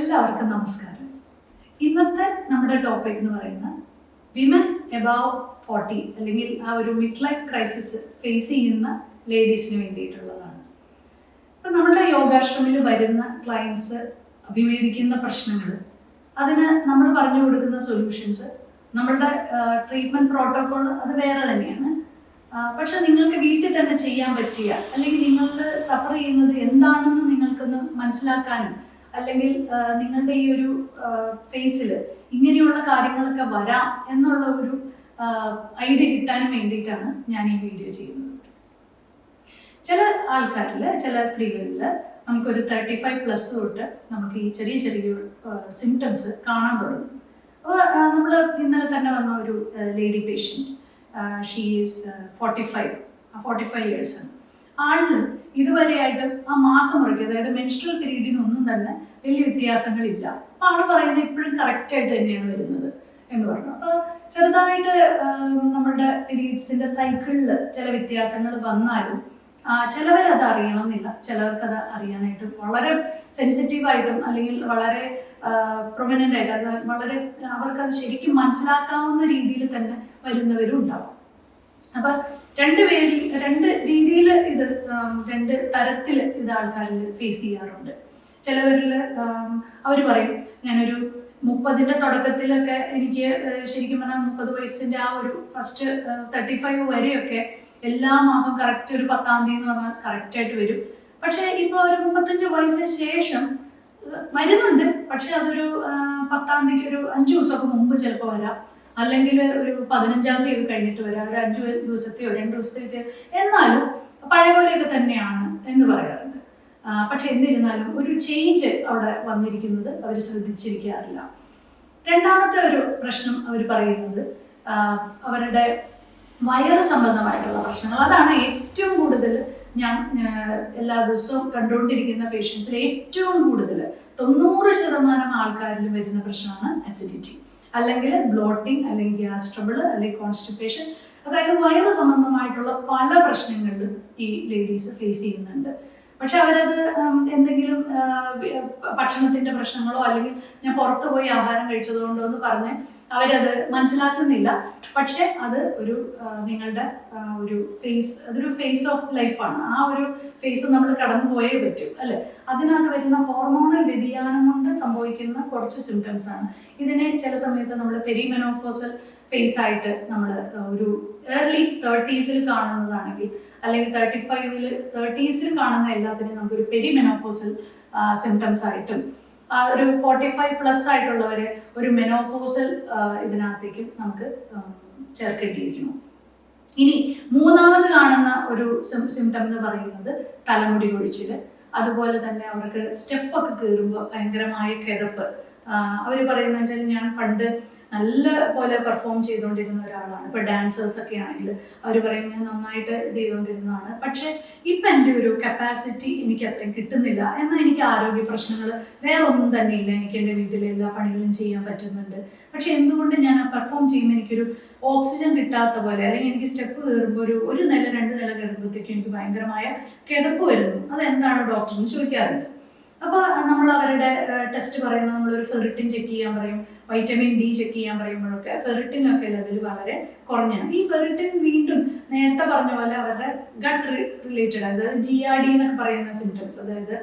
എല്ലാവർക്കും നമസ്കാരം. ഇന്നത്തെ നമ്മുടെ ടോപ്പിക് എന്ന് പറയുന്നത് വിമൻ എബവ് ഫോർട്ടി അല്ലെങ്കിൽ ആ ഒരു മിഡ് ലൈഫ് ക്രൈസിസ് ഫേസ് ചെയ്യുന്ന ലേഡീസിന് വേണ്ടിയിട്ടുള്ളതാണ്. ഇപ്പം നമ്മുടെ യോഗാശ്രമിൽ വരുന്ന ക്ലയൻസ് അഭിമുഖീകരിക്കുന്ന പ്രശ്നങ്ങൾ അതിന് നമ്മൾ പറഞ്ഞു കൊടുക്കുന്ന സൊല്യൂഷൻസ് നമ്മളുടെ ട്രീറ്റ്മെന്റ് പ്രോട്ടോകോൾ അത് വേറെ തന്നെയാണ്. പക്ഷെ നിങ്ങൾക്ക് വീട്ടിൽ തന്നെ ചെയ്യാൻ പറ്റിയ അല്ലെങ്കിൽ നിങ്ങൾ സഫർ ചെയ്യുന്നത് എന്താണെന്ന് നിങ്ങൾക്കൊന്ന് മനസ്സിലാക്കാനും അല്ലെങ്കിൽ നിങ്ങളുടെ ഈ ഒരു ഫേസിൽ ഇങ്ങനെയുള്ള കാര്യങ്ങളൊക്കെ വരാം എന്നുള്ള ഒരു ഐഡിയ കിട്ടാൻ വേണ്ടിയിട്ടാണ് ഞാൻ ഈ വീഡിയോ ചെയ്യുന്നത്. ചില ആൾക്കാരിൽ ചില സ്ത്രീകളിൽ നമുക്കൊരു തേർട്ടി ഫൈവ് പ്ലസ് തൊട്ട് നമുക്ക് ഈ ചെറിയ ചെറിയ സിംറ്റംസ് കാണാൻ തുടങ്ങും. അപ്പോൾ നമ്മൾ ഇന്നലെ തന്നെ വന്ന ഒരു lady patient she is forty five forty five years ആണ് ആളിന് ഇതുവരെയായിട്ട് ആ മാസം മുറയ്ക്ക് അതായത് മെൻസ്ട്രൽ പീരീഡിനൊന്നും തന്നെ വലിയ വ്യത്യാസങ്ങളില്ല. അപ്പൊ ആൾ പറയുന്നത് ഇപ്പോഴും കറക്റ്റായിട്ട് തന്നെയാണ് വരുന്നത് എന്ന് പറഞ്ഞു. അപ്പോൾ ചെറുതായിട്ട് നമ്മുടെ പീരീഡ്സിന്റെ സൈക്കിളിൽ ചില വ്യത്യാസങ്ങൾ വന്നാലും ചിലവരത് അറിയണമെന്നില്ല. ചിലർക്കത് അറിയാനായിട്ട് വളരെ സെൻസിറ്റീവായിട്ടും അല്ലെങ്കിൽ വളരെ പ്രൊമിനന്റ് ആയിട്ട് അത് വളരെ അവർക്കത് ശരിക്കും മനസ്സിലാക്കാവുന്ന രീതിയിൽ തന്നെ വരുന്നവരും ഉണ്ടാവും. അപ്പൊ രണ്ട് പേരിൽ രണ്ട് രീതിയിൽ ഇത് രണ്ട് തരത്തിൽ ഇത് ആൾക്കാരിൽ ഫേസ് ചെയ്യാറുണ്ട്. ചിലവരിൽ അവർ പറയും ഞാനൊരു മുപ്പതിന്റെ തുടക്കത്തിലൊക്കെ എനിക്ക് ശരിക്കും പറഞ്ഞാൽ മുപ്പത് വയസ്സിന്റെ ആ ഒരു ഫസ്റ്റ് തേർട്ടി ഫൈവ് വരെയൊക്കെ എല്ലാ മാസവും കറക്റ്റ് ഒരു പത്താം തീയതി എന്ന് പറഞ്ഞാൽ കറക്റ്റായിട്ട് വരും. പക്ഷേ ഇപ്പോൾ ഒരു മുപ്പത്തഞ്ച് വയസ്സിന് ശേഷം വരുന്നുണ്ട് പക്ഷെ അതൊരു പത്താം തീയതിക്ക് ഒരു അഞ്ച് ദിവസമൊക്കെ മുമ്പ് ചിലപ്പോൾ വരാം. അല്ലെങ്കിൽ ഒരു പതിനഞ്ചാം തീയതി കഴിഞ്ഞിട്ട് വരാം ഒരു അഞ്ച് ദിവസത്തെയോ രണ്ട് ദിവസത്തെയോ എന്നാലും പഴയ പോലെയൊക്കെ തന്നെയാണ് എന്ന് പറയാറുണ്ട്. പക്ഷെ എന്നിരുന്നാലും ഒരു ചേഞ്ച് അവിടെ വന്നിരിക്കുന്നത് അവർ ശ്രദ്ധിച്ചിരിക്കാറില്ല. രണ്ടാമത്തെ ഒരു പ്രശ്നം അവർ പറയുന്നത് അവരുടെ വയറ് സംബന്ധമായിട്ടുള്ള പ്രശ്നങ്ങൾ. അതാണ് ഏറ്റവും കൂടുതൽ ഞാൻ എല്ലാ ദിവസവും കണ്ടുകൊണ്ടിരിക്കുന്ന പേഷ്യൻസിൽ ഏറ്റവും കൂടുതൽ തൊണ്ണൂറ് ശതമാനം ആൾക്കാരിൽ വരുന്ന പ്രശ്നമാണ് അസിഡിറ്റി അല്ലെങ്കിൽ ബ്ലോട്ടിംഗ് അല്ലെങ്കിൽ ഗ്യാസ് ട്രബിൾ അല്ലെങ്കിൽ കോൺസ്റ്റിപ്പേഷൻ അതായത് വയറ് സംബന്ധമായിട്ടുള്ള പല പ്രശ്നങ്ങളിലും ഈ ലേഡീസ് ഫേസ് ചെയ്യുന്നുണ്ട്. പക്ഷെ അവരത് എന്തെങ്കിലും ഭക്ഷണത്തിന്റെ പ്രശ്നങ്ങളോ അല്ലെങ്കിൽ ഞാൻ പുറത്തു പോയി ആഹാരം കഴിച്ചതുകൊണ്ടോ എന്ന് പറഞ്ഞ് അവരത് മനസ്സിലാക്കുന്നില്ല. പക്ഷെ അത് ഒരു നിങ്ങളുടെ ഒരു ഫേസ് അതൊരു ഫേസ് ഓഫ് ലൈഫാണ് ആ ഒരു ഫേസ് നമ്മൾ കടന്നു പോയേ പറ്റും അല്ലെ? അതിനകത്ത് വരുന്ന ഹോർമോണൽ വ്യതിയാനം കൊണ്ട് സംഭവിക്കുന്ന കുറച്ച് സിംറ്റംസ് ആണ്. ഇതിനെ ചില സമയത്ത് നമ്മൾ പെരിമെനോപ്പോസൽ ഫേസ് ആയിട്ട് നമ്മൾ ഒരു ഏർലി തേർട്ടീസിൽ കാണുന്നതാണെങ്കിൽ അല്ലെങ്കിൽ തേർട്ടി ഫൈവിൽ തേർട്ടീസിൽ കാണുന്ന എല്ലാത്തിനെയും നമുക്കൊരു പെരിമെനോപ്പോസൽ സിംറ്റംസ് ആയിട്ടും ഒരു ഫോർട്ടി ഫൈവ് പ്ലസ് ആയിട്ടുള്ളവരെ ഒരു മെനോപോസൽ ഇതിനകത്തേക്കും നമുക്ക് ചേർക്കേണ്ടിയിരിക്കുന്നു. ഇനി മൂന്നാമത് കാണുന്ന ഒരു സിംറ്റം എന്ന് പറയുന്നത് തലമുടി കൊഴിച്ചിൽ അതുപോലെ തന്നെ അവർക്ക് സ്റ്റെപ്പൊക്കെ കയറുമ്പോൾ ഭയങ്കരമായ കിതപ്പ്. അവർ പറയുന്നത് വെച്ചാൽ ഞാൻ പണ്ട് നല്ല പോലെ പെർഫോം ചെയ്തുകൊണ്ടിരുന്ന ഒരാളാണ്. ഇപ്പോൾ ഡാൻസേഴ്സ് ഒക്കെ ആണെങ്കിൽ അവർ പറയും ഞാൻ നന്നായിട്ട് ഇത് ചെയ്തുകൊണ്ടിരുന്നതാണ് പക്ഷേ ഇപ്പം എന്റെ ഒരു കപ്പാസിറ്റി എനിക്ക് അത്രയും കിട്ടുന്നില്ല. എന്നാൽ എനിക്ക് ആരോഗ്യ പ്രശ്നങ്ങൾ വേറെ ഒന്നും തന്നെ ഇല്ല എനിക്ക് എന്റെ വീട്ടിലെ എല്ലാ പണികളും ചെയ്യാൻ പറ്റുന്നുണ്ട്. പക്ഷെ എന്തുകൊണ്ട് ഞാൻ പെർഫോം ചെയ്യുമ്പോൾ എനിക്കൊരു ഓക്സിജൻ കിട്ടാത്ത പോലെ അല്ലെങ്കിൽ എനിക്ക് സ്റ്റെപ്പ് കയറുമ്പോൾ ഒരു ഒരു നില രണ്ട് നില കയറുമ്പോഴത്തേക്കും എനിക്ക് ഭയങ്കരമായ കിതപ്പ് വരുന്നു. അതെന്താണ് ഡോക്ടർ എന്ന് ചോദിക്കാറുണ്ട്. അപ്പോൾ നമ്മൾ അവരുടെ ടെസ്റ്റ് പറയുന്നത് നമ്മളൊരു ഫെറിറ്റിൻ ചെക്ക് ചെയ്യാൻ പറയും. വൈറ്റമിൻ ഡി ചെക്ക് ചെയ്യാൻ പറയുമ്പോഴൊക്കെ ഫെറിറ്റിൻ ഒക്കെ ലെവൽ വളരെ കുറഞ്ഞാണ്. ഈ ഫെറിറ്റിൻ വീണ്ടും നേരത്തെ പറഞ്ഞ പോലെ അവരുടെ ഗട്ട് റിലേറ്റഡ് അതായത് ജി ആർ ഡി എന്നൊക്കെ പറയുന്ന സിംറ്റംസ് അതായത്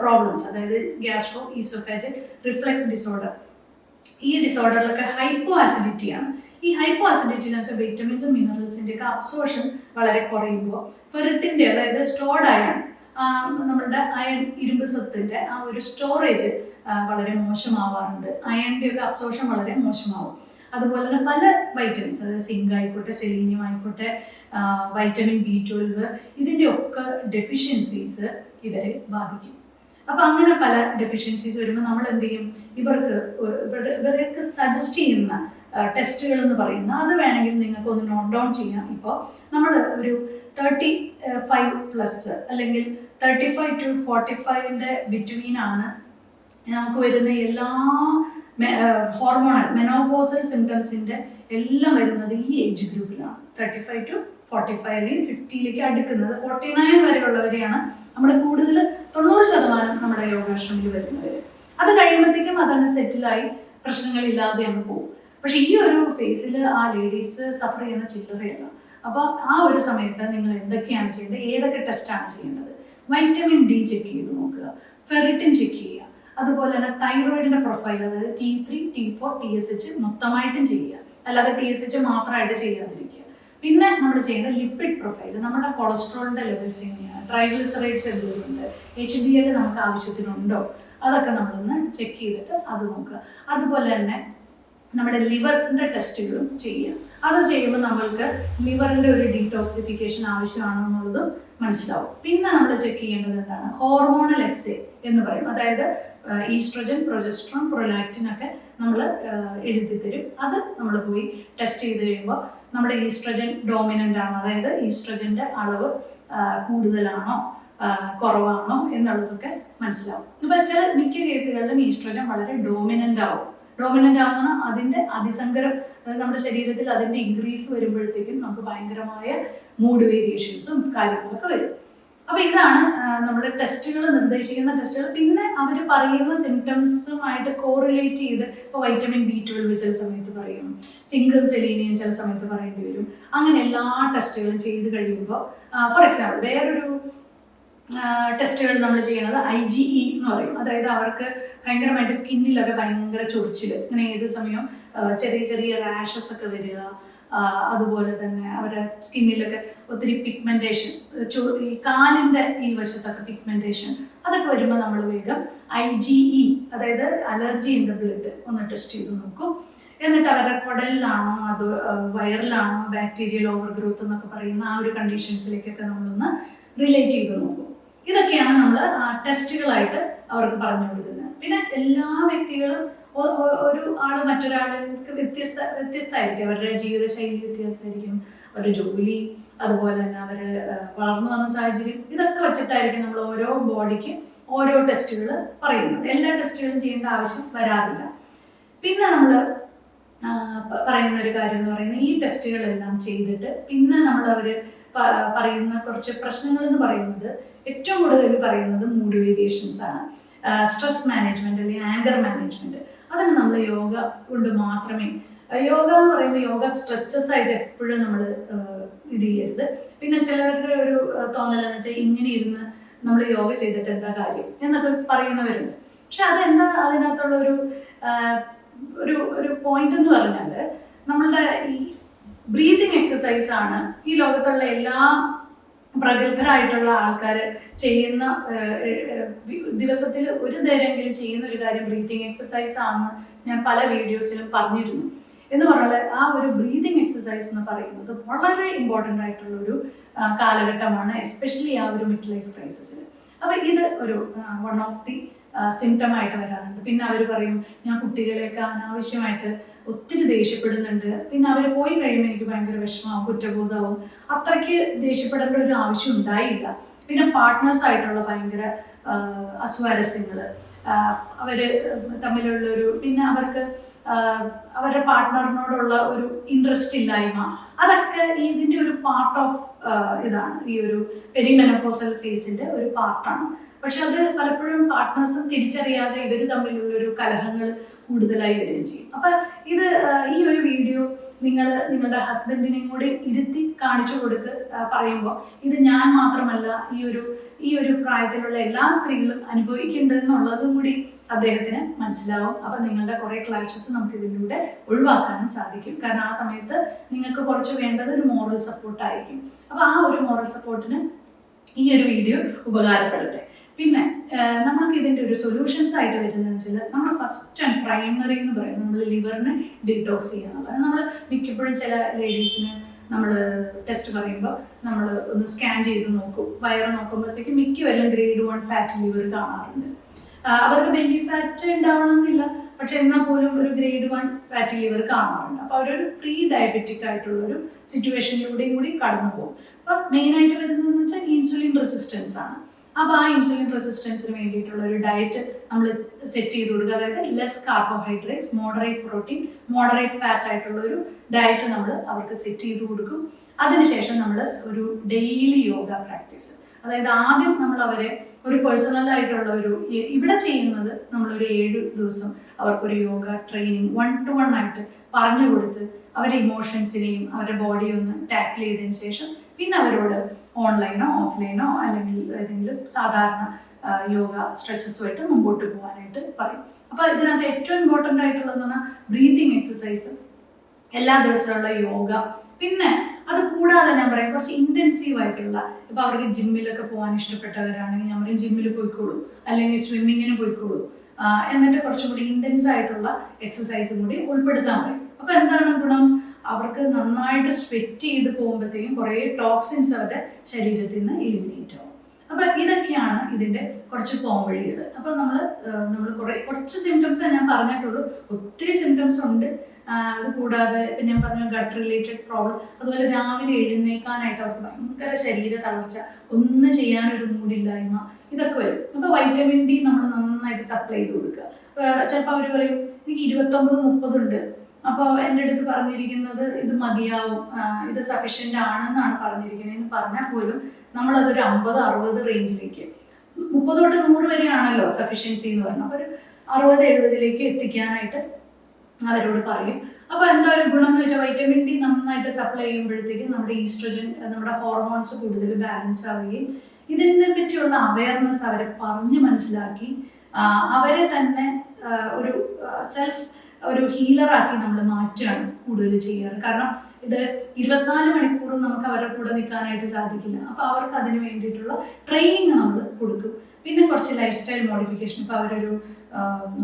പ്രോബ്ലംസ് അതായത് ഗ്യാസ്ട്രോ ഈസോഫാജിക് റിഫ്ലക്സ് ഡിസോർഡർ ഈ ഡിസോർഡറിലൊക്കെ ഹൈപ്പോ ആസിഡിറ്റിയാണ് ഈ ഹൈപ്പോ ആസിഡിറ്റി എന്ന് വെച്ചാൽ വിറ്റമിൻസും മിനറൽസിന്റെ ഒക്കെ അബ്സോർഷൻ വളരെ കുറയുമ്പോൾ ഫെറിറ്റിന്റെ അതായത് സ്റ്റോർഡ് അയൺ നമ്മളുടെ അയൺ ഇരുമ്പ് സ്വത്തിന്റെ ആ ഒരു സ്റ്റോറേജ് വളരെ മോശമാവാറുണ്ട്. അയണിന്റെ ഒക്കെ അബ്സോർഷൻ വളരെ മോശമാവും. അതുപോലെ തന്നെ പല വൈറ്റമിൻസ് അതായത് സിങ്ക് ആയിക്കോട്ടെ സെലീനിയം ആയിക്കോട്ടെ വൈറ്റമിൻ ബി ട്വൽവ് ഇതിന്റെ ഒക്കെ ഡെഫിഷ്യൻസീസ് ഇവരെ ബാധിക്കും. അപ്പൊ അങ്ങനെ പല ഡെഫിഷ്യൻസീസ് വരുമ്പോൾ നമ്മൾ എന്ത് ചെയ്യും ഇവർക്ക് ഇവർക്ക് സജസ്റ്റ് ചെയ്യുന്ന ടെസ്റ്റുകൾ എന്ന് പറയുന്ന അത് വേണമെങ്കിൽ നിങ്ങൾക്ക് ഒന്ന് നോട്ട് ഡൗൺ ചെയ്യാം. ഇപ്പോൾ നമ്മൾ ഒരു തേർട്ടി ഫൈവ് പ്ലസ് അല്ലെങ്കിൽ തേർട്ടി ഫൈവ് ടു ഫോർട്ടി ഫൈവിന്റെ ബിറ്റ്വീൻ ആണ് നമുക്ക് വരുന്ന എല്ലാ ഹോർമോണൽ മെനോപോസൽ സിംറ്റംസിന്റെ എല്ലാം വരുന്നത് ഈ age ഗ്രൂപ്പിലാണ് thirty five to forty five അല്ലെങ്കിൽ ഫിഫ്റ്റിയിലേക്ക് അടുക്കുന്നത്. ഫോർട്ടി നയൻ വരെയുള്ളവരെയാണ് നമ്മൾ കൂടുതൽ തൊണ്ണൂറ് ശതമാനം നമ്മുടെ യോഗാശ്രമിൽ വരുന്നവർ അത് കഴിയുമ്പോഴത്തേക്കും അതങ്ങ് സെറ്റിലായി പ്രശ്നങ്ങളില്ലാതെ അങ്ങ് പോകും. പക്ഷെ ഈ ഒരു ഫേസിൽ ആ ലേഡീസ് സഫർ ചെയ്യുന്ന ചില്ലറയല്ല. അപ്പോൾ ആ ഒരു സമയത്ത് നിങ്ങൾ എന്തൊക്കെയാണ് ചെയ്യേണ്ടത്? ഏതൊക്കെ ടെസ്റ്റാണ് ചെയ്യേണ്ടത്? വൈറ്റമിൻ ഡി ചെക്ക് ചെയ്ത് നോക്കുക. ഫെറിറ്റിൻ ചെക്ക് ചെയ്യുക അതുപോലെ തന്നെ തൈറോയിഡിന്റെ പ്രൊഫൈൽ അതായത് T three T four T S H മൊത്തമായിട്ടും ചെയ്യുക. അല്ലാതെ ടി എസ് എച്ച് മാത്രമായിട്ട് ചെയ്യാതിരിക്കുക. പിന്നെ നമ്മൾ ചെയ്യുന്ന ലിപ്പിഡ് പ്രൊഫൈൽ നമ്മുടെ കൊളസ്ട്രോളിന്റെ ലെവൽസ് എങ്ങനെയാണ്? ട്രൈഗ്ലിസറൈഡ്സ് എന്തെങ്കിലുമുണ്ട് എച്ച് ഡി എൽ നമുക്ക് ആവശ്യത്തിനുണ്ടോ? അതൊക്കെ നമ്മളൊന്ന് ചെക്ക് ചെയ്തിട്ട് അത് നോക്കുക. അതുപോലെ തന്നെ നമ്മുടെ ലിവറിന്റെ ടെസ്റ്റുകളും ചെയ്യുക. അത് ചെയ്യുമ്പോൾ നമ്മൾക്ക് ലിവറിന്റെ ഒരു ഡീടോക്സിഫിക്കേഷൻ ആവശ്യമാണോ എന്നുള്ളത് മനസ്സിലാവും. പിന്നെ നമ്മൾ ചെക്ക് ചെയ്യേണ്ടത് എന്താണ്? ഹോർമോണൽ എസ് എന്ന് പറയും. അതായത് ഈസ്ട്രജൻ പ്രൊജസ്ട്രോൺ പ്രൊലാക്റ്റിൻ ഒക്കെ നമ്മൾ എഴുതി തരും അത് നമ്മൾ പോയി ടെസ്റ്റ് ചെയ്ത് കഴിയുമ്പോൾ നമ്മുടെ ഈസ്ട്രജൻ ഡോമിനന്റ് ആണോ. അതായത് ഈസ്ട്രജന്റെ അളവ് കൂടുതലാണോ കുറവാണോ എന്നുള്ളതൊക്കെ മനസ്സിലാവും. ഇപ്പം ചില മിക്ക കേസുകളിലും ഈസ്ട്രജൻ വളരെ ഡോമിനന്റ് ആവും. ഡോമിനന്റ് ആവുന്ന അതിന്റെ അതിസങ്കരം നമ്മുടെ ശരീരത്തിൽ അതിന്റെ ഇൻക്രീസ് വരുമ്പോഴത്തേക്കും നമുക്ക് ഭയങ്കരമായ മൂഡ് വേരിയേഷൻസും കാര്യങ്ങളൊക്കെ വരും. അപ്പൊ ഇതാണ് നമ്മുടെ ടെസ്റ്റുകൾ നിർദ്ദേശിക്കുന്ന ടെസ്റ്റുകൾ പിന്നെ അവർ പറയുന്ന സിംറ്റംസുമായിട്ട് കോറിലേറ്റ് ചെയ്ത് ഇപ്പോൾ വൈറ്റമിൻ ബി ട്വൽവ് ചില സമയത്ത് പറയും സിംഗിൾ സെലീനിയം ചില സമയത്ത് പറയേണ്ടി വരും. അങ്ങനെ എല്ലാ ടെസ്റ്റുകളും ചെയ്ത് കഴിയുമ്പോൾ ഫോർ എക്സാമ്പിൾ വേറൊരു ടെസ്റ്റുകൾ നമ്മൾ ചെയ്യുന്നത് ഐ ജി ഇ എന്ന് പറയും. അതായത് അവർക്ക് ഭയങ്കരമായിട്ട് സ്കിന്നിലൊക്കെ ഭയങ്കര ചൊറിച്ചിൽ ഇങ്ങനെ ഏത് സമയം ചെറിയ ചെറിയ റാഷസ് ഒക്കെ വരിക അതുപോലെ തന്നെ അവരുടെ സ്കിന്നിലൊക്കെ ഒത്തിരി പിഗ്മെന്റേഷൻ ഈ കാലിന്റെ ഈ വശത്തൊക്കെ പിഗ്മെന്റേഷൻ അതൊക്കെ വരുമ്പോൾ നമ്മൾ വേഗം ഐ ജി ഇ അതായത് അലർജി ഇൻ ദ ബ്ലഡ് ഒന്ന് ടെസ്റ്റ് ചെയ്ത് നോക്കും. എന്നിട്ട് അവരുടെ കുടലിലാണോ അത് വയറിലാണോ ബാക്ടീരിയൽ ഓവർ ഗ്രോത്ത് എന്നൊക്കെ പറയുന്ന ആ ഒരു കണ്ടീഷൻസിലേക്കൊക്കെ നമ്മളൊന്ന് റിലേറ്റ് ചെയ്ത് നോക്കും. ഇതൊക്കെയാണ് നമ്മൾ ടെസ്റ്റുകളായിട്ട് അവർക്ക് പറഞ്ഞു കൊടുക്കുന്നത് പിന്നെ എല്ലാ വ്യക്തികളും ഒരു ആൾ മറ്റൊരാൾക്ക് വ്യത്യസ്ത വ്യത്യസ്തമായിരിക്കും. അവരുടെ ജീവിതശൈലി വ്യത്യാസമായിരിക്കും അവരുടെ ജോലി അതുപോലെ തന്നെ അവർ വളർന്നു വന്ന സാഹചര്യം ഇതൊക്കെ വെച്ചിട്ടായിരിക്കും നമ്മൾ ഓരോ ബോഡിക്ക് ഓരോ ടെസ്റ്റുകൾ പറയുന്നത്. എല്ലാ ടെസ്റ്റുകളും ചെയ്യേണ്ട ആവശ്യം വരാറില്ല. പിന്നെ നമ്മൾ പറയുന്ന ഒരു കാര്യം എന്ന് പറയുന്നത് ഈ ടെസ്റ്റുകളെല്ലാം ചെയ്തിട്ട് പിന്നെ നമ്മൾ അവർ പറയുന്ന കുറച്ച് പ്രശ്നങ്ങൾ എന്ന് പറയുന്നത് ഏറ്റവും കൂടുതൽ പറയുന്നത് മൂഡ് വേരിയേഷൻസ് ആണ്. സ്ട്രെസ് മാനേജ്മെന്റ് അല്ലെങ്കിൽ ആങ്കർ മാനേജ്മെന്റ് അതിന് നമ്മൾ യോഗ കൊണ്ട് മാത്രമേ യോഗ എന്ന് പറയുമ്പോൾ യോഗ സ്ട്രെച്ചസ് ആയിട്ട് എപ്പോഴും നമ്മൾ ഇത് ചെയ്യരുത്. പിന്നെ ചിലവരുടെ ഒരു തോന്നലെന്ന് വെച്ചാൽ ഇങ്ങനെ ഇരുന്ന് നമ്മൾ യോഗ ചെയ്തിട്ട് എന്താ കാര്യം എന്നൊക്കെ പറയുന്നവരുണ്ട്. പക്ഷെ അതെന്താ അതിനകത്തുള്ള ഒരു ഒരു ഒരു പോയിന്റ് എന്ന് പറഞ്ഞാൽ നമ്മളുടെ ഈ ബ്രീതിങ് എക്സസൈസ് ആണ് ഈ ലോകത്തുള്ള എല്ലാ പ്രഗത്ഭരായിട്ടുള്ള ആൾക്കാർ ചെയ്യുന്ന ദിവസത്തിൽ ഒരു നേരമെങ്കിലും ചെയ്യുന്ന ഒരു കാര്യം ബ്രീതിങ് എക്സസൈസ് ആണെന്ന് ഞാൻ പല വീഡിയോസിലും പറഞ്ഞിരുന്നു. എന്ന് പറഞ്ഞാൽ ആ ഒരു ബ്രീതിങ് എക്സസൈസ് എന്ന് പറയുന്നത് വളരെ ഇമ്പോർട്ടന്റ് ആയിട്ടുള്ള ഒരു കാലഘട്ടമാണ് എസ്പെഷ്യലി ആ ഒരു മിഡ് ലൈഫ് ക്രൈസിസിൽ അപ്പോൾ ഇത് ഒരു വൺ ഓഫ് ദി സിംറ്റം ആയിട്ട് വരാറുണ്ട്. പിന്നെ അവർ പറയും ഞാൻ കുട്ടികളെയൊക്കെ അനാവശ്യമായിട്ട് ഒത്തിരി ദേഷ്യപ്പെടുന്നുണ്ട്. പിന്നെ അവർ പോയി കഴിയുമ്പോൾ എനിക്ക് ഭയങ്കര വിഷമമാവും കുറ്റബോധവും അത്രയ്ക്ക് ദേഷ്യപ്പെടേണ്ട ഒരു ആവശ്യം ഉണ്ടായില്ല. പിന്നെ പാർട്ട്നേഴ്സ് ആയിട്ടുള്ള ഭയങ്കര അസ്വാരസ്യങ്ങൾ അവർ തമ്മിലുള്ള ഒരു പിന്നെ അവർക്ക് അവരുടെ പാർട്ട്ണറിനോടുള്ള ഒരു ഇൻട്രസ്റ്റ് ഇല്ലായ്മ. അതൊക്കെ ഇതിന്റെ ഒരു പാർട്ട് ഓഫ് ഇതാണ്. ഈ ഒരു പെരിമെനപ്പോസൽ ഫേസിന്റെ ഒരു പാർട്ടാണ് പക്ഷെ അത് പലപ്പോഴും പാർട്ട്നേഴ്സും തിരിച്ചറിയാതെ ഇവർ തമ്മിലുള്ള ഒരു കലഹങ്ങൾ കൂടുതലായി വരികയും ചെയ്യും. അപ്പൊ ഇത് ഈ ഒരു വീഡിയോ നിങ്ങൾ നിങ്ങളുടെ ഹസ്ബൻഡിനെയും കൂടി ഇരുത്തി കാണിച്ചു കൊടുത്ത് പറയുമ്പോൾ ഇത് ഞാൻ മാത്രമല്ല ഈ ഒരു ഈ ഒരു പ്രായത്തിലുള്ള എല്ലാ സ്ത്രീകളും അനുഭവിക്കേണ്ടതെന്നുള്ളതും കൂടി അദ്ദേഹത്തിന് മനസ്സിലാവും. അപ്പൊ നിങ്ങളുടെ കുറെ ക്ലാഷസ് നമുക്ക് ഇതിലൂടെ ഒഴിവാക്കാനും സാധിക്കും. കാരണം ആ സമയത്ത് നിങ്ങൾക്ക് കുറച്ച് വേണ്ടത് ഒരു മോറൽ സപ്പോർട്ടായിരിക്കും അപ്പൊ ആ ഒരു മോറൽ സപ്പോർട്ടിന് ഈ ഒരു വീഡിയോ ഉപകാരപ്പെടട്ടെ. പിന്നെ നമുക്ക് ഇതിന്റെ ഒരു സൊല്യൂഷൻസ് ആയിട്ട് വരുന്നത് വെച്ചാൽ നമ്മൾ ഫസ്റ്റ് ആൻഡ് പ്രൈമറി എന്ന് പറയും. നമ്മൾ ലിവറിനെ ഡിറ്റോക്സ് ചെയ്യുക എന്നുള്ളത് നമ്മൾ മിക്കപ്പോഴും ചില ലേഡീസിന് നമ്മൾ ടെസ്റ്റ് പറയുമ്പോൾ നമ്മൾ ഒന്ന് സ്കാൻ ചെയ്ത് നോക്കും. വയറ് നോക്കുമ്പോഴത്തേക്ക് മിക്കവരും ഗ്രേഡ് വൺ ഫാറ്റ് ലിവർ കാണാറുണ്ട്. അവർക്ക് ബെല്ലി ഫാറ്റ് ഉണ്ടാവണമെന്നില്ല. പക്ഷെ എന്നാൽ പോലും ഒരു ഗ്രേഡ് വൺ ഫാറ്റി ലിവർ കാണാറുണ്ട്. അപ്പോൾ അവരൊരു പ്രീ ഡയബറ്റിക് ആയിട്ടുള്ള ഒരു സിറ്റുവേഷനിലൂടെയും കൂടി കടന്നു പോകും അപ്പോൾ മെയിനായിട്ട് വരുന്നതെന്ന് വെച്ചാൽ ഇൻസുലിൻ റെസിസ്റ്റൻസ് ആണ്. അപ്പോൾ ആ ഇൻസുലിൻ റെസിസ്റ്റൻസിന് വേണ്ടിയിട്ടുള്ള ഒരു ഡയറ്റ് നമ്മൾ സെറ്റ് ചെയ്ത് കൊടുക്കുക. അതായത് less carbohydrates moderate protein moderate fat ആയിട്ടുള്ള ഒരു ഡയറ്റ് നമ്മൾ അവർക്ക് സെറ്റ് ചെയ്ത് കൊടുക്കും. അതിനുശേഷം നമ്മൾ ഒരു ഡെയിലി യോഗ പ്രാക്ടീസ് അതായത് ആദ്യം നമ്മൾ അവരെ ഒരു പേഴ്സണൽ ആയിട്ടുള്ള ഒരു ഇവിടെ ചെയ്യുന്നത് നമ്മളൊരു ഏഴ് ദിവസം അവർക്കൊരു yoga training one to one ആയിട്ട് പറഞ്ഞു കൊടുത്ത് അവരുടെ ഇമോഷൻസിനെയും അവരുടെ ഒന്ന് ടാക്കിൾ ചെയ്തതിന് ശേഷം പിന്നെ അവരോട് ഓൺലൈനോ ഓഫ്ലൈനോ അല്ലെങ്കിൽ ഏതെങ്കിലും സാധാരണ യോഗ സ്ട്രെച്ചസുമായിട്ട് മുമ്പോട്ട് പോകാനായിട്ട് പറയും. അപ്പോൾ ഇതിനകത്ത് ഏറ്റവും ഇമ്പോർട്ടന്റ് ആയിട്ടുള്ളതെന്ന് പറഞ്ഞാൽ ബ്രീതിങ് എക്സസൈസ് എല്ലാ ദിവസമുള്ള യോഗ. പിന്നെ അത് കൂടാതെ ഞാൻ പറയാം കുറച്ച് ഇന്റൻസീവ് ആയിട്ടുള്ള ഇപ്പൊ അവർക്ക് ജിമ്മിലൊക്കെ പോകാൻ ഇഷ്ടപ്പെട്ടവരാണെങ്കിൽ ഞാൻ പറയും ജിമ്മിൽ പോയിക്കോളൂ. അല്ലെങ്കിൽ സ്വിമ്മിങ്ങിന് പോയിക്കോളൂ. എന്നിട്ട് കുറച്ചും കൂടി ഇന്റൻസ് ആയിട്ടുള്ള എക്സസൈസും കൂടി ഉൾപ്പെടുത്താൻ പറയും. അപ്പൊ എന്താണ് ഗുണം? അവർക്ക് നന്നായിട്ട് സ്വെറ്റ് ചെയ്ത് പോകുമ്പോഴത്തേക്കും കുറേ ടോക്സിൻസ് അവരുടെ ശരീരത്തിൽ നിന്ന് എലിമിനേറ്റ് ആവും. അപ്പൊ ഇതൊക്കെയാണ് ഇതിന്റെ കുറച്ച് പോംവഴികൾ അപ്പൊ നമ്മൾ നമ്മൾ കുറേ കുറച്ച് സിംറ്റംസ് ഞാൻ പറഞ്ഞിട്ടുള്ളൂ. ഒത്തിരി സിംറ്റംസ് ഉണ്ട്. അത് കൂടാതെ ഇപ്പൊ ഞാൻ പറഞ്ഞ ഗട്ട് റിലേറ്റഡ് പ്രോബ്ലം അതുപോലെ രാവിലെ എഴുന്നേക്കാനായിട്ട് അവർക്ക് ഭയങ്കര ശരീര തളർച്ച ഒന്നും ചെയ്യാനൊരു മൂടില്ലായ്മ ഇതൊക്കെ വരും. അപ്പോൾ വൈറ്റമിൻ ഡി നമ്മൾ നന്നായിട്ട് സപ്ലൈ ചെയ്ത് കൊടുക്കുക. ചിലപ്പോൾ അവർ പറയും എനിക്ക് ഇരുപത്തൊമ്പത് മുപ്പതുണ്ട്. അപ്പോൾ എന്റെ അടുത്ത് പറഞ്ഞിരിക്കുന്നത് ഇത് മതിയാവും ഇത് സഫീഷ്യന്റ് ആണെന്നാണ് പറഞ്ഞിരിക്കുന്നത്. എന്ന് പറഞ്ഞാൽ പോലും നമ്മളതൊരു അമ്പത് അറുപത് റേഞ്ചിലേക്ക് മുപ്പത് തൊട്ട് നൂറ് വരെയാണല്ലോ സഫീഷ്യൻസി എന്ന് പറഞ്ഞാൽ ഒരു അറുപത് എഴുപതിലേക്ക് എത്തിക്കാനായിട്ട് അവരോട് പറയും. അപ്പോൾ എന്താ ഒരു ഗുണം എന്ന് വെച്ചാൽ വൈറ്റമിൻ ഡി നന്നായിട്ട് സപ്ലൈ ചെയ്യുമ്പോഴത്തേക്കും നമ്മുടെ ഈസ്ട്രജൻ നമ്മുടെ ഹോർമോൺസ് കൂടുതൽ ബാലൻസ് ആവുകയും ഇതിനെ പറ്റിയുള്ള അവയർനെസ് അവരെ പറഞ്ഞ് മനസ്സിലാക്കി അവരെ തന്നെ ഒരു സെൽഫ് ഒരു ഹീലറാക്കി നമ്മൾ മാറ്റുകയാണ് കൂടുതൽ ചെയ്യാറ്. കാരണം ഇത് ഇരുപത്തിനാല് മണിക്കൂറും നമുക്ക് അവരുടെ കൂടെ നിൽക്കാനായിട്ട് സാധിക്കില്ല. അപ്പോൾ അവർക്ക് അതിന് വേണ്ടിയിട്ടുള്ള ട്രെയിനിങ് നമ്മൾ കൊടുക്കും. പിന്നെ കുറച്ച് ലൈഫ് സ്റ്റൈൽ മോഡിഫിക്കേഷൻ ഇപ്പോൾ അവരൊരു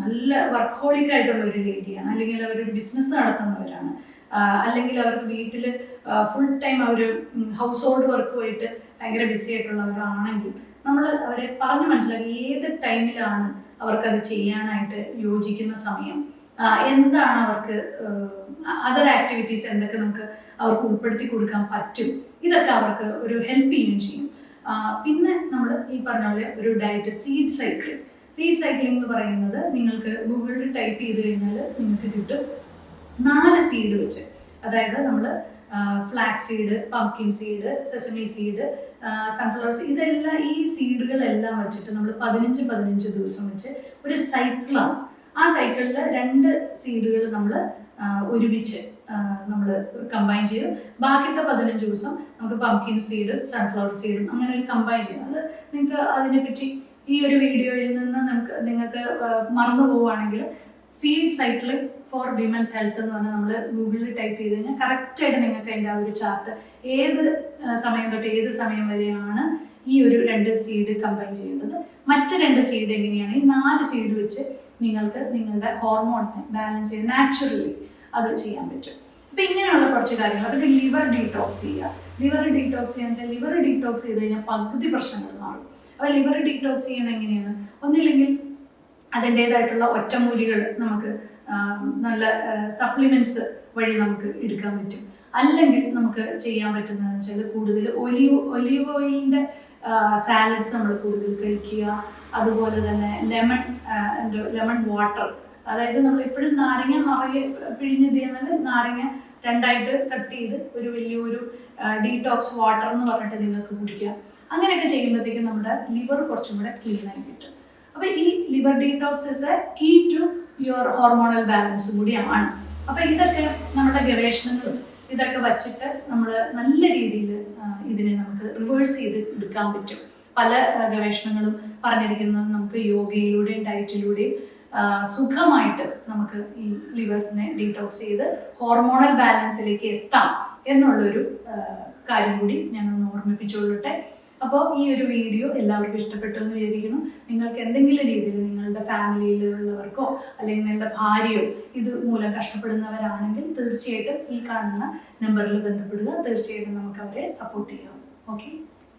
നല്ല വർക്കഹോളിക് ആയിട്ടുള്ള ഒരു ലേഡിയാണ് അല്ലെങ്കിൽ അവരൊരു ബിസിനസ് നടത്തുന്നവരാണ്. അല്ലെങ്കിൽ അവർക്ക് വീട്ടിൽ ഫുൾ ടൈം അവർ ഹൗസ് ഹോൾഡ് വർക്കുമായിട്ട് ഭയങ്കര ബിസി ആയിട്ടുള്ളവരാണെങ്കിൽ നമ്മൾ അവരെ പറഞ്ഞു മനസ്സിലാക്കി ഏത് ടൈമിലാണ് അവർക്കത് ചെയ്യാനായിട്ട് യോജിക്കുന്ന സമയം. എന്താണ് അവർക്ക് അതർ ആക്ടിവിറ്റീസ് എന്തൊക്കെ നമുക്ക് അവർക്ക് ഉൾപ്പെടുത്തി കൊടുക്കാൻ പറ്റും? ഇതൊക്കെ അവർക്ക് ഒരു ഹെൽപ്പ് ചെയ്യുകയും ചെയ്യും. പിന്നെ നമ്മൾ ഈ പറഞ്ഞ പോലെ ഒരു diet seed cycling seed cycle എന്ന് പറയുന്നത് നിങ്ങൾക്ക് ഗൂഗിളിൽ ടൈപ്പ് ചെയ്ത് കഴിഞ്ഞാൽ നിങ്ങൾക്ക് കിട്ടും. നാല് സീഡ് വെച്ച്. അതായത് നമ്മൾ flax seed pumpkin seed sesame seed sunflowers ഇതെല്ലാം ഈ സീഡുകളെല്ലാം വെച്ചിട്ട് നമ്മൾ പതിനഞ്ച് പതിനഞ്ച് ദിവസം വെച്ച് ഒരു സൈക്കിളാണ് ആ സൈക്കിളിൽ രണ്ട് സീഡുകൾ നമ്മൾ ഒരുമിച്ച് നമ്മൾ കമ്പൈൻ ചെയ്ത് ബാക്കിത്തെ പതിനഞ്ച് ദിവസം നമുക്ക് പംകിൻ സീഡും സൺഫ്ലവർ സീഡും അങ്ങനെ ഒരു കമ്പൈൻ ചെയ്യും അത് നിങ്ങൾക്ക് അതിനെപ്പറ്റി ഈ ഒരു വീഡിയോയിൽ നിന്ന് നമുക്ക് നിങ്ങൾക്ക് മറന്നു പോവുകയാണെങ്കിൽ seed cycling for women's health എന്ന് പറഞ്ഞാൽ നമ്മൾ ഗൂഗിളിൽ ടൈപ്പ് ചെയ്ത് കഴിഞ്ഞാൽ കറക്റ്റായിട്ട് നിങ്ങൾക്ക് അതിന്റെ ആ ഒരു ചാർട്ട് ഏത് സമയം തൊട്ട് ഏത് സമയം വരെയാണ് ഈ ഒരു രണ്ട് സീഡ് കമ്പൈൻ ചെയ്യേണ്ടത്. മറ്റ് രണ്ട് സീഡ് എങ്ങനെയാണ്? ഈ നാല് സീഡ് വെച്ച് നിങ്ങൾക്ക് നിങ്ങളുടെ ഹോർമോണിനെ ബാലൻസ് ചെയ്ത് നാച്ചുറലി അത് ചെയ്യാൻ പറ്റും. അപ്പം ഇങ്ങനെയുള്ള കുറച്ച് കാര്യങ്ങൾ അതൊക്കെ ലിവർ ഡീടോക്സ് ചെയ്യുക. ലിവർ ഡീടോക്സ് ചെയ്യാന്ന് വെച്ചാൽ ലിവർ ഡീടോക്സ് ചെയ്ത് കഴിഞ്ഞാൽ പകുതി പ്രശ്നങ്ങൾ മാറും. അപ്പോൾ ലിവർ ഡീടോക്സ് ചെയ്യുന്നത് എങ്ങനെയാണ്? ഒന്നില്ലെങ്കിൽ അതിന്റേതായിട്ടുള്ള ഒറ്റമൂലികൾ നമുക്ക് നല്ല സപ്ലിമെന്റ്സ് വഴി നമുക്ക് എടുക്കാൻ പറ്റും. അല്ലെങ്കിൽ നമുക്ക് ചെയ്യാൻ പറ്റുന്നതെന്ന് വെച്ചാൽ കൂടുതൽ ഒലിവ് ഒലിവ് ഓയിലിന്റെ സാലഡ്സ് നമ്മൾ കൂടുതൽ കഴിക്കുക. അതുപോലെ തന്നെ ലെമൺ ലെമൺ വാട്ടർ അതായത് നമ്മൾ എപ്പോഴും നാരങ്ങ നിറയെ പിഴിഞ്ഞ് ചെയ്യുന്നത് നാരങ്ങ രണ്ടായിട്ട് കട്ട് ചെയ്ത് ഒരു വലിയൊരു ഡീടോക്സ് വാട്ടർ എന്ന് പറഞ്ഞിട്ട് നിങ്ങൾക്ക് കുടിക്കാം. അങ്ങനെയൊക്കെ ചെയ്യുമ്പോഴത്തേക്കും നമ്മുടെ ലിവർ കുറച്ചും കൂടെ ക്ലീൻ ആയി കിട്ടും. അപ്പൊ ഈ liver detox is a key to your hormonal ബാലൻസും കൂടിയാണ്. അപ്പൊ ഇതൊക്കെ നമ്മുടെ ഗവേഷണങ്ങളും ഇതൊക്കെ വച്ചിട്ട് നമ്മൾ നല്ല രീതിയിൽ ഇതിനെ നമുക്ക് റിവേഴ്സ് ചെയ്ത് എടുക്കാൻ പറ്റും. പല ഗവേഷണങ്ങളും പറഞ്ഞിരിക്കുന്നത് നമുക്ക് യോഗയിലൂടെയും ഡയറ്റിലൂടെയും സുഖമായിട്ട് നമുക്ക് ഈ ലിവറിനെ ഡീടോക്സ് ചെയ്ത് ഹോർമോണൽ ബാലൻസിലേക്ക് എത്താം എന്നുള്ളൊരു കാര്യം കൂടി ഒന്ന് ഓർമ്മിപ്പിച്ചുകൊള്ളട്ടെ. അപ്പോൾ ഈ ഒരു വീഡിയോ എല്ലാവർക്കും ഇഷ്ടപ്പെട്ടു എന്ന് വിചാരിക്കുന്നു. നിങ്ങൾക്ക് എന്തെങ്കിലും രീതിയിൽ നിങ്ങളുടെ ഫാമിലിയിലുള്ളവർക്കോ അല്ലെങ്കിൽ നിങ്ങളുടെ ഭാര്യയോ ഇത് മൂലം കഷ്ടപ്പെടുന്നവരാണെങ്കിൽ തീർച്ചയായിട്ടും ഈ കാണുന്ന നമ്പറിൽ ബന്ധപ്പെടുക. തീർച്ചയായിട്ടും നമുക്ക് അവരെ സപ്പോർട്ട് ചെയ്യാം. ഓക്കെ